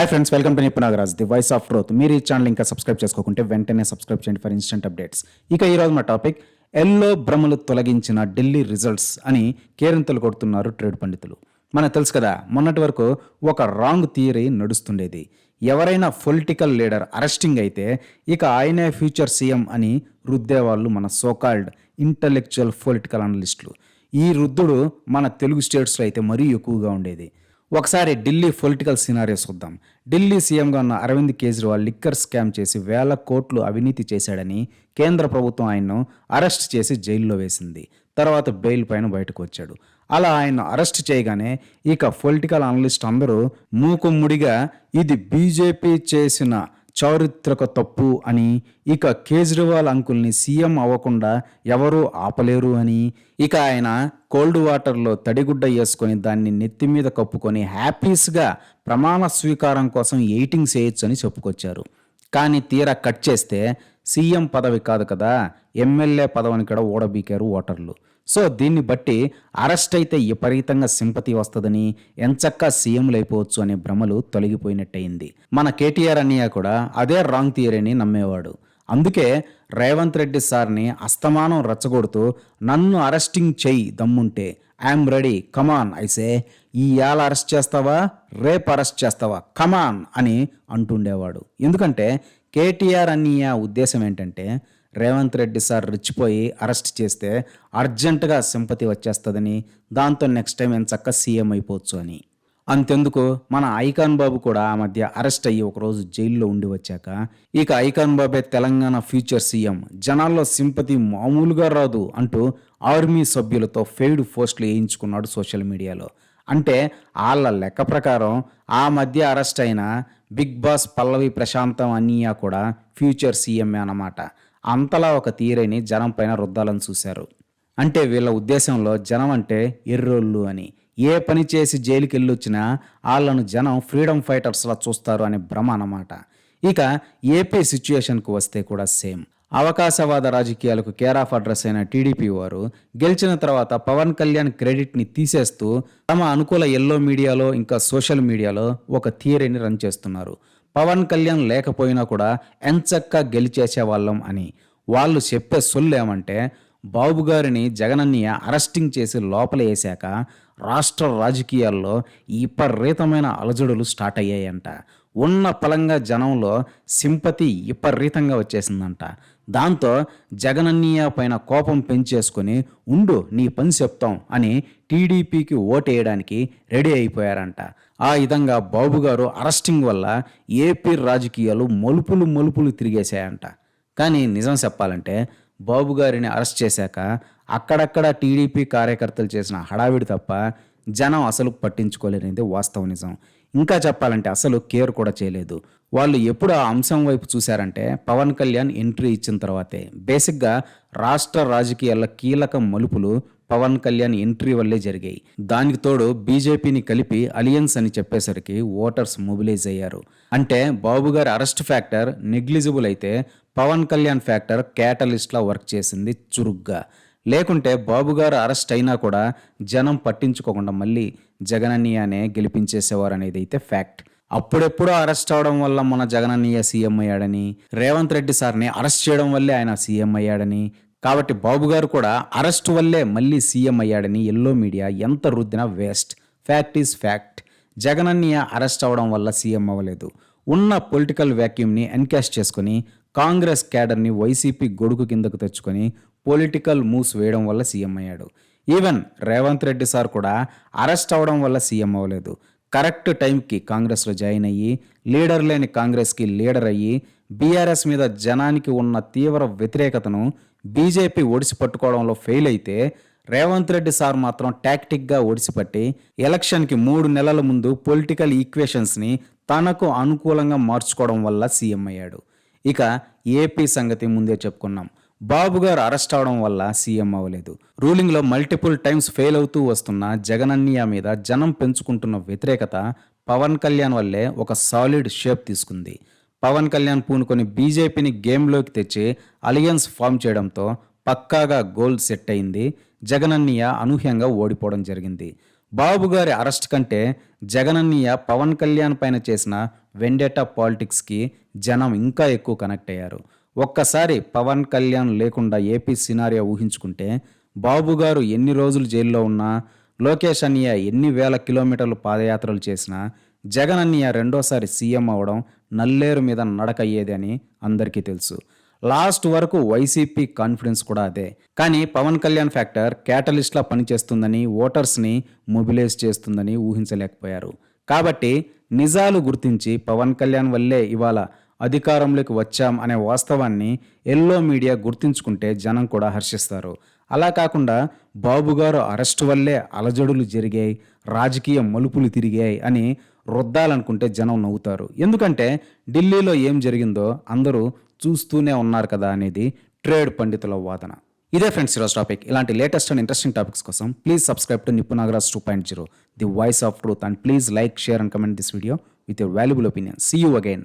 Hi friends welcome to Nippu Nagaraj the voice of truth మీరు ఈ channel ఇంకా subscribe చేసుకోకుంటే వెంటనే సబ్స్క్రైబ్ చేయండి ఫర్ ఇన్స్టెంట్ అప్డేట్స్ ఇక ఈరోజు మా టాపిక్ ఎల్లో భ్రమలు తొలగించిన ఢిల్లీ రిజల్ట్స్ అని కేరింతలు కొడుతున్నారు ట్రేడ్ పండితులు. మనకు తెలుసు కదా మొన్నటి వరకు ఒక రాంగ్ థియరీ నడుస్తుండేది. ఎవరైనా పొలిటికల్ లీడర్ అరెస్టింగ్ అయితే ఇక ఆయనే ఫ్యూచర్ సీఎం అని రుద్దేవాళ్ళు మన సోకాల్డ్ ఇంటలెక్చువల్ పొలిటికల్ అనలిస్టులు ఈ రుద్దుడు మన తెలుగు స్టేట్స్లో అయితే మరీ ఎక్కువగా ఉండేది. ఒకసారి ఢిల్లీ పొలిటికల్ సినారియో చూద్దాం. ఢిల్లీ సీఎంగా ఉన్న అరవింద్ కేజ్రీవాల్ లిక్కర్ స్కామ్ చేసి వేల కోట్లు అవినీతి చేశాడని కేంద్ర ప్రభుత్వం ఆయన్ను అరెస్ట్ చేసి జైల్లో వేసింది. తర్వాత బెయిల్ పైన బయటకు వచ్చాడు. అలా ఆయన అరెస్ట్ చేయగానే ఇక పొలిటికల్ అనలిస్ట్ అందరూ మూకుమ్ముడిగా ఇది బీజేపీ చేసిన చారిత్రక తప్పు అని ఇక కేజ్రీవాల్ అంకుల్ని సీఎం అవ్వకుండా ఎవరూ ఆపలేరు అని ఇక ఆయన కోల్డ్ వాటర్లో తడిగుడ్డ వేసుకొని దాన్ని నెత్తి మీద కప్పుకొని హ్యాపీస్గా ప్రమాణ స్వీకారం కోసం ఎయిటింగ్ చేయొచ్చు అని చెప్పుకొచ్చారు. కానీ తీరా కట్ చేస్తే సీఎం పదవి కాదు కదా ఎమ్మెల్యే పదవిని కూడా ఓడబీకారు ఓటర్లు. సో దీన్ని బట్టి అరెస్ట్ అయితే విపరీతంగా సింపతి వస్తుందని ఎంచక్కా సీఎంలు అయిపోవచ్చు అనే భ్రమలు తొలగిపోయినట్టయింది. మన కేటీఆర్ అన్నయ్య కూడా అదే రాంగ్ థియరీని నమ్మేవాడు. అందుకే రేవంత్ రెడ్డి సార్ని అస్తమానం రెచ్చగొడుతూ నన్ను అరెస్టింగ్ చెయ్యి దమ్ముంటే ఐఎమ్ రెడీ. కమాన్ అయితే ఈ ఏళ అరెస్ట్ చేస్తావా? రేపు అరెస్ట్ చేస్తావా? కమాన్ అని అంటుండేవాడు. ఎందుకంటే కేటీఆర్ అన్నయ్య ఉద్దేశం ఏంటంటే రేవంత్ రెడ్డి సార్ రిచ్చిపోయి అరెస్ట్ చేస్తే అర్జెంటుగా సింపతి వచ్చేస్తుందని దాంతో నెక్స్ట్ టైం ఎంచక్క సీఎం అయిపోవచ్చు అని. అంతెందుకు మన ఐకాన్ బాబు కూడా ఆ మధ్య అరెస్ట్ అయ్యి ఒకరోజు జైల్లో ఉండి వచ్చాక ఇక ఐకాన్ బాబే తెలంగాణ ఫ్యూచర్ సీఎం. జనాల్లో సింపతి మామూలుగా రాదు అంటూ ఆర్మీ సభ్యులతో ఫెయిడ్ పోస్టులు వేయించుకున్నాడు సోషల్ మీడియాలో. అంటే వాళ్ళ లెక్క ప్రకారం ఆ మధ్య అరెస్ట్ అయిన బిగ్ బాస్ పల్లవి ప్రశాంతం అన్నయ్య కూడా ఫ్యూచర్ సీఎంఏ అన్నమాట. అంతలా ఒక తీరైని జనం పైన రుద్దాలని చూశారు. అంటే వీళ్ళ ఉద్దేశంలో జనం అంటే ఎర్రోళ్ళు అని. ఏ పని చేసి జైలుకి వెళ్ళొచ్చినా వాళ్ళను జనం ఫ్రీడమ్ ఫైటర్స్లా చూస్తారు అనే భ్రమ అన్నమాట. ఇక ఏపీ సిచ్యుయేషన్కు వస్తే కూడా సేమ్. అవకాశవాద రాజకీయాలకు కేర్ ఆఫ్ అడ్రస్ అయిన టీడీపీ వారు గెలిచిన తర్వాత పవన్ కళ్యాణ్ క్రెడిట్ని తీసేస్తూ తమ అనుకూల ఎల్లో మీడియాలో ఇంకా సోషల్ మీడియాలో ఒక థియరీని రన్ చేస్తున్నారు. పవన్ కళ్యాణ్ లేకపోయినా కూడా ఎంచక్కా గెలిచేసే వాళ్ళం అని. వాళ్ళు చెప్పే సొల్లేమంటే బాబు గారిని జగనన్నయ్య అరెస్టింగ్ చేసి లోపల వేశాక రాష్ట్ర రాజకీయాల్లో విపరీతమైన అలజడులు స్టార్ట్ అయ్యాయంట. ఉన్న పలంగా జనంలో సింపతి విపరీతంగా వచ్చేసిందంట. దాంతో జగనన్నయ్య పైన కోపం పెంచేసుకొని ఉండు నీ పని చెప్తాం అని టీడీపీకి ఓటేయడానికి రెడీ అయిపోయారంట. ఆ విధంగా బాబు గారు అరెస్టింగ్ వల్ల ఏపీ రాజకీయాలు మలుపులు మలుపులు తిరిగేశాయంట. కానీ నిజం చెప్పాలంటే బాబు గారిని అరెస్ట్ చేశాక అక్కడక్కడ టీడీపీ కార్యకర్తలు చేసిన హడావిడి తప్ప జనం అసలు పట్టించుకోలేనిదే వాస్తవ నిజం. ఇంకా చెప్పాలంటే అసలు కేర్ కూడా చేయలేదు. వాళ్ళు ఎప్పుడు ఆ అంశం వైపు చూశారంటే పవన్ కళ్యాణ్ ఎంట్రీ ఇచ్చిన తర్వాతే. బేసిక్గా రాష్ట్ర రాజకీయాల కీలక మలుపులు పవన్ కళ్యాణ్ ఎంట్రీ వల్లే జరిగాయి. దానికి తోడు బీజేపీని కలిపి అలియన్స్ అని చెప్పేసరికి ఓటర్స్ మొబిలైజ్ అయ్యారు. అంటే బాబు గారి అరెస్ట్ ఫ్యాక్టర్ నెగ్లిజిబుల్ అయితే పవన్ కళ్యాణ్ ఫ్యాక్టర్ క్యాటలిస్ట్లా వర్క్ చేసింది చురుగ్గా. లేకుంటే బాబుగారు అరెస్ట్ అయినా కూడా జనం పట్టించుకోకుండా మళ్ళీ జగనన్నయ్యనే గెలిపించేసేవారు అనేది అయితే ఫ్యాక్ట్ అప్పుడెప్పుడో అరెస్ట్ అవడం వల్ల మన జగనన్నయ్య సీఎం అయ్యాడని రేవంత్ రెడ్డి సార్ని అరెస్ట్ చేయడం వల్లే ఆయన సీఎం అయ్యాడని కాబట్టి బాబు గారు కూడా అరెస్ట్ వల్లే మళ్ళీ సీఎం అయ్యాడని ఎల్లో మీడియా ఎంత రుద్దినా వేస్ట్. ఫ్యాక్ట్ ఈజ్ ఫ్యాక్ట్ జగనన్నయ్య అరెస్ట్ అవడం వల్ల సీఎం అవ్వలేదు. ఉన్న పొలిటికల్ వ్యాక్యూమ్ని ఎన్కాష్ చేసుకుని కాంగ్రెస్ క్యాడర్ని వైసీపీ గొడుగు కిందకు తెచ్చుకొని పొలిటికల్ మూవ్స్ వేయడం వల్ల సీఎం అయ్యాడు. ఈవెన్ రేవంత్ రెడ్డి సార్ కూడా అరెస్ట్ అవడం వల్ల సీఎం అవ్వలేదు. కరెక్ట్ టైంకి కాంగ్రెస్లో జాయిన్ అయ్యి లీడర్ లేని కాంగ్రెస్కి లీడర్ అయ్యి బీఆర్ఎస్ మీద జనానికి ఉన్న తీవ్ర వ్యతిరేకతను బీజేపీ ఒడిసి పట్టుకోవడంలో ఫెయిల్ అయితే రేవంత్ రెడ్డి సార్ మాత్రం టాక్టిక్గా ఒడిసిపట్టి ఎలక్షన్కి మూడు నెలల ముందు పొలిటికల్ ఈక్వేషన్స్ని తనకు అనుకూలంగా మార్చుకోవడం వల్ల సీఎం అయ్యాడు. ఇక ఏపీ సంగతి ముందే చెప్పుకున్నాం. బాబు గారు అరెస్ట్ అవడం వల్ల సీఎం అవ్వలేదు. రూలింగ్లో మల్టిపుల్ టైమ్స్ ఫెయిల్ అవుతూ వస్తున్న జగనన్నయ్య మీద జనం పెంచుకుంటున్న వ్యతిరేకత పవన్ కళ్యాణ్ వల్లే ఒక సాలిడ్ షేప్ తీసుకుంది. పవన్ కళ్యాణ్ పూనుకొని బీజేపీని గేమ్లోకి తెచ్చి అలియన్స్ ఫామ్ చేయడంతో పక్కాగా గోల్ సెట్ అయింది. జగనన్నయ్య అనూహ్యంగా ఓడిపోవడం జరిగింది. బాబు గారి అరెస్ట్ కంటే జగనన్నయ్య పవన్ కళ్యాణ్ పైన చేసిన వెండేటా పాలిటిక్స్కి జనం ఇంకా ఎక్కువ కనెక్ట్ అయ్యారు. ఒక్కసారి పవన్ కళ్యాణ్ లేకుండా ఏపీ సినారియా ఊహించుకుంటే బాబు గారు ఎన్ని రోజులు జైల్లో ఉన్నా లోకేష్ అన్నయ్య ఎన్ని వేల కిలోమీటర్లు పాదయాత్రలు చేసినా జగన్ అన్నయ్య రెండోసారి సీఎం అవడం నల్లేరు మీద నడకయ్యేది అని అందరికీ తెలుసు. లాస్ట్ వరకు వైసీపీ కాన్ఫిడెన్స్ కూడా అదే. కానీ పవన్ కళ్యాణ్ ఫ్యాక్టర్ క్యాటలిస్ట్లా పనిచేస్తుందని ఓటర్స్ని మొబిలైజ్ చేస్తుందని ఊహించలేకపోయారు. కాబట్టి నిజాలు గుర్తించి పవన్ కళ్యాణ్ వల్లే ఇవాళ అధికారంలోకి వచ్చాం అనే వాస్తవాన్ని ఎల్లో మీడియా గుర్తించుకుంటే జనం కూడా హర్షిస్తారు. అలా కాకుండా బాబు గారు అరెస్ట్ వల్లే అలజడులు జరిగాయి రాజకీయ మలుపులు తిరిగాయి అని రుద్దాలనుకుంటే జనం నవ్వుతారు. ఎందుకంటే ఢిల్లీలో ఏం జరిగిందో అందరూ చూస్తూనే ఉన్నారు కదా అనేది ట్రేడ్ పండితుల వాదన. ఇదే ఫ్రెండ్స్ ఈరోజు టాపిక్. ఇలాంటి లేటెస్ట్ అండ్ ఇంట్రెస్టింగ్ టాపిక్స్ కోసం please subscribe to Nipunagaraj two point zero the voice of truth. And please like share and comment this video with your valuable opinion. See you again